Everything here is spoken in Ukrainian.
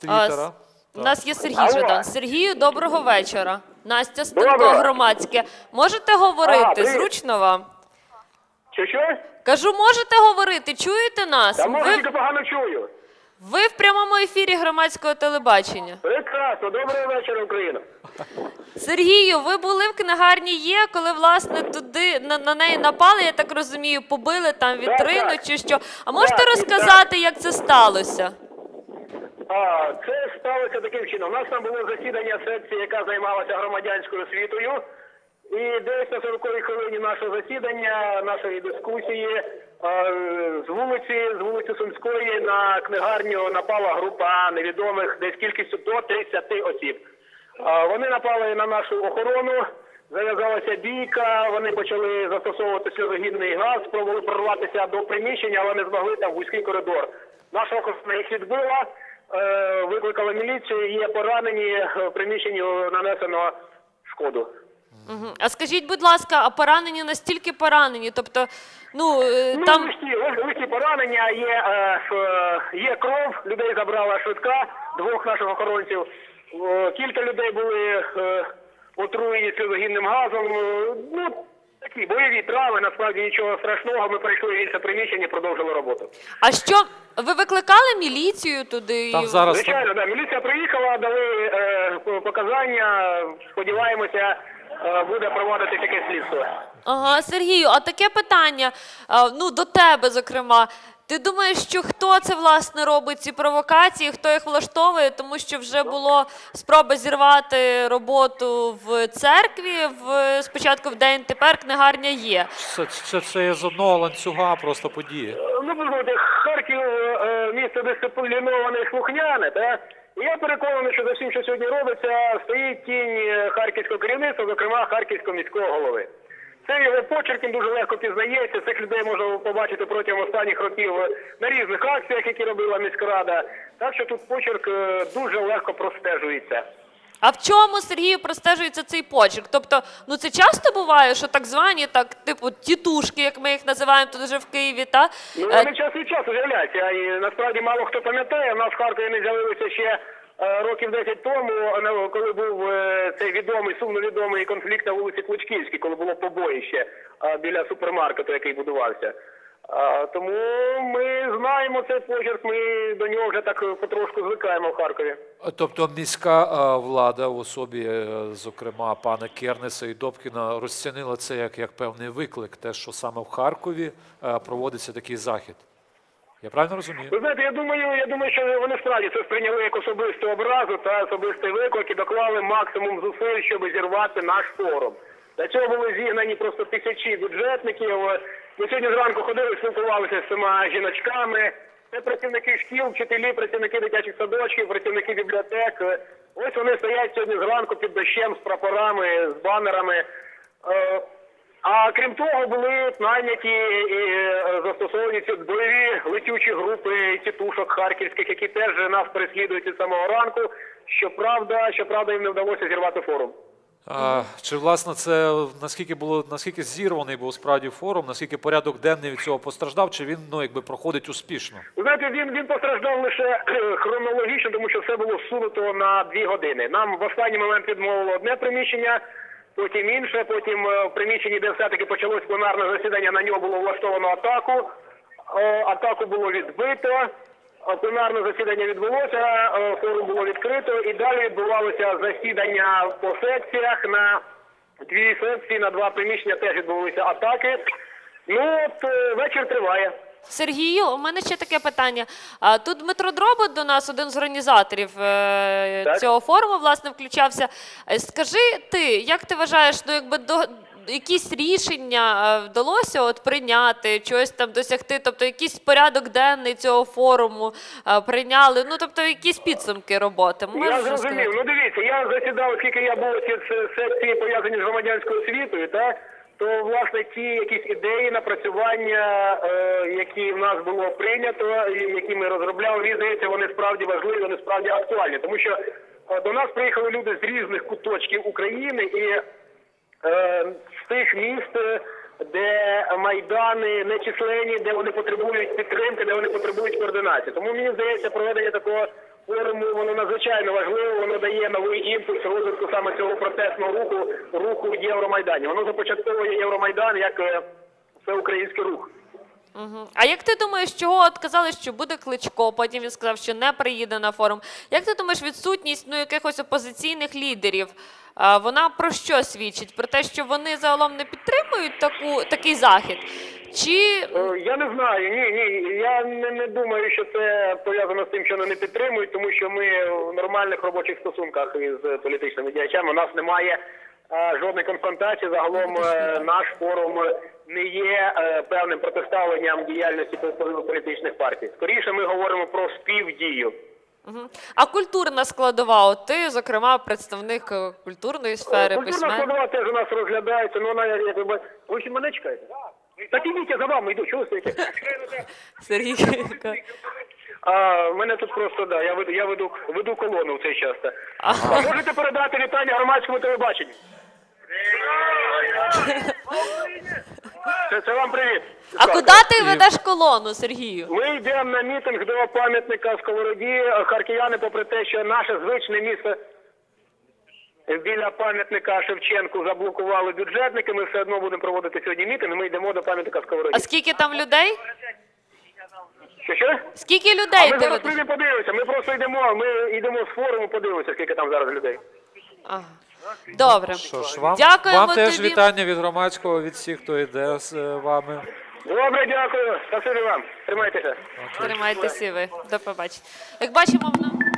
Твіттера. У нас є Сергій Алло. Жадан. Сергію, доброго вечора. Настя Стенко, громадське. Можете говорити? Привіт. Зручно вам? Чи що? Кажу, можете говорити? Чуєте нас? Та може Ви, тільки погано чую. ви в прямому ефірі громадського телебачення. Прекрасно, доброго вечора, Україна. Сергію, ви були в книгарні є, коли власне туди на, на неї напали, я так розумію, побили там вітрину так. чи що. А можете Так, розказати, як це сталося? А, це сталося таким чином. У нас там було засідання секції, яка займалася громадянською освітою. І десь на 40-й хвилині нашого засідання, нашої дискусії, а, з вулиці, з вулиці Сумської на книгарню напала група невідомих десь кількістю до 30 осіб. Вони напали на нашу охорону, зав'язалася бійка, вони почали застосовувати сльозогінний газ, спробували прорватися до приміщення, але не змогли там вузький коридор. Наша охорона їх відбила, е, викликала міліцію, є поранені, е, в приміщенні нанесено шкоду. А скажіть, будь ласка, а поранені настільки поранені? Тобто, ну е, Ну, там легкі, легкі поранення, є, кров, людей забрала швидка, двох наших охоронців. Кілька людей були отруєні сльозогінним газом. Ну, такі бойові трави, насправді нічого страшного. Ми прийшли в інше приміщення продовжили роботу. а що ви викликали міліцію туди? Там зараз Звичайно, да. Міліція приїхала, дали е, показання. Сподіваємося, е, буде проводити таке слідство. Ага, Сергію, а таке питання, а, ну до тебе, зокрема. Ти думаєш, що хто це власне робить ці провокації, хто їх влаштовує, тому що вже було спроба зірвати роботу в церкві в спочатку в день, тепер книгарня є. це, це, це є з одного ланцюга просто події. Ну, знаєте, Харків е, місто дисципліноване і слухняне, та? І я переконаний, що за всім, що сьогодні робиться, стоїть тінь е, харківського керівництва, зокрема харківського міського голови. Це його почерк він дуже легко пізнається. Цих людей можна побачити протягом останніх років е, на різних акціях, які робила міськрада. Так що тут почерк е, дуже легко простежується. А в чому Сергію простежується цей почерк? Тобто, ну це часто буває, що так звані, так типу тітушки, як ми їх називаємо тут вже в Києві, та Ну, е, вони час від часу з'являються. І насправді мало хто пам'ятає. У нас в Харкові не з'явилися ще е, років 10 тому, е, коли був е, цей відомий, сумно відомий конфлікт на вулиці Клучківській, коли було побоїще е, біля супермаркету, який будувався. Е, Тому ми знаємо цей почерк, ми до нього вже так е, потрошку звикаємо в Харкові. Тобто міська е, влада в особі, е, зокрема, пана Кернеса і Добкіна, розцінила це як, як певний виклик, те, що саме в Харкові е, проводиться такий захід. Я правильно розумію? Ви знаєте, я думаю, я думаю, що вони справді це сприйняли як особисту образу та особистий виклик і доклали максимум зусиль, щоб зірвати наш форум. Для цього були зігнані просто тисячі бюджетників. Ми сьогодні зранку ходили, спілкувалися з цими жіночками. Це працівники шкіл, вчителі, працівники дитячих садочків, працівники бібліотек. Ось вони стоять сьогодні зранку під дощем з прапорами, з банерами. Е, а крім того, були найняті і е, застосовані ці бойові летючі групи тітушок харківських, які теж нас переслідують від самого ранку. Щоправда, щоправда, їм не вдалося зірвати форум. А, чи власне це наскільки було наскільки зірваний був справді форум, наскільки порядок денний від цього постраждав, чи він ну якби проходить успішно? Ви знаєте, він, він постраждав лише хронологічно, тому що все було всунуто на дві години. Нам в останній момент відмовило одне приміщення, потім інше, потім е, в приміщенні, де все-таки почалось пленарне засідання, на нього було влаштовано атаку. Е, Атаку було відбито. е, Пленарне засідання відбулося, форум було відкрито, і далі відбувалося засідання по секціях на дві секції, на два приміщення теж відбулися атаки. Ну от вечір триває. Сергію, у мене ще таке питання. А, Тут Дмитро Дробот до нас, один з організаторів е, Так. цього форуму, власне, включався. Е, Скажи ти, як ти вважаєш, ну якби до якісь рішення е, вдалося от прийняти, чогось там досягти, тобто якийсь порядок денний цього форуму е, прийняли, ну тобто якісь підсумки роботи. Можеш Я розказати? зрозумів. Ну дивіться, я засідав, оскільки я був ці секції пов'язані з громадянською освітою, так? То власне ті якісь ідеї, напрацювання, е, які в нас було прийнято, і які ми розробляли, мені здається, вони справді важливі, вони справді актуальні. Тому що е, до нас приїхали люди з різних куточків України і е, з тих міст, де майдани нечисленні, де вони потребують підтримки, де вони потребують координації. Тому мені здається, проведення такого форуму воно надзвичайно важливо, воно дає новий імпульс розвитку саме цього протестного руху, руху в Євромайдані. Воно започатковує Євромайдан як е, всеукраїнський рух. А як ти думаєш, чого от казали, що буде кличко? Потім він сказав, що не приїде на форум. Як ти думаєш, відсутність ну якихось опозиційних лідерів? А, Вона про що свідчить? Про те, що вони загалом не підтримують таку такий захід? Чи Е, Я не знаю, ні, ні. Я не, не думаю, що це пов'язано з тим, що вони не підтримують, тому що ми в нормальних робочих стосунках із політичними діячами. У нас немає е, жодної конфронтації. Загалом е, наш форум не є е, певним протиставленням діяльності політичних партій. Скоріше ми говоримо про співдію. Мгм. а культурна складова? От ти, зокрема, представник е, культурної сфери, Культурна письмен. складова теж у нас розглядається, ну вона як якби... Ви ще мене чекаєте? Так ідіть, я за вами йду, чого ви стоїте? Сергій. А, мене тут просто, да, я веду, я веду, веду колону в цей час. А можете передати вітання громадському телебаченню? Це, це вам привіт. А куди ти ведеш колону, Сергію? Ми йдемо на мітинг до пам'ятника Сковороді. Харків'яни, попри те, що наше звичне місце біля пам'ятника Шевченку заблокували бюджетники, ми все одно будемо проводити сьогодні мітинг. Ми йдемо до пам'ятника Сковороді. А скільки там людей? Що що? Скільки А людей ми ти зараз ведеш? прийдемо подивимося. Ми просто йдемо. Ми йдемо з форуму, подивимося, скільки там зараз людей. Ага. Добре. Що ж, вам, Дякуємо вам теж тобі. вітання від громадського, від всіх, хто йде з е, вами. Добре, дякую. Спасибі вам. Тримайтеся. Тримайтеся ви. До побачення. Як бачимо, вона.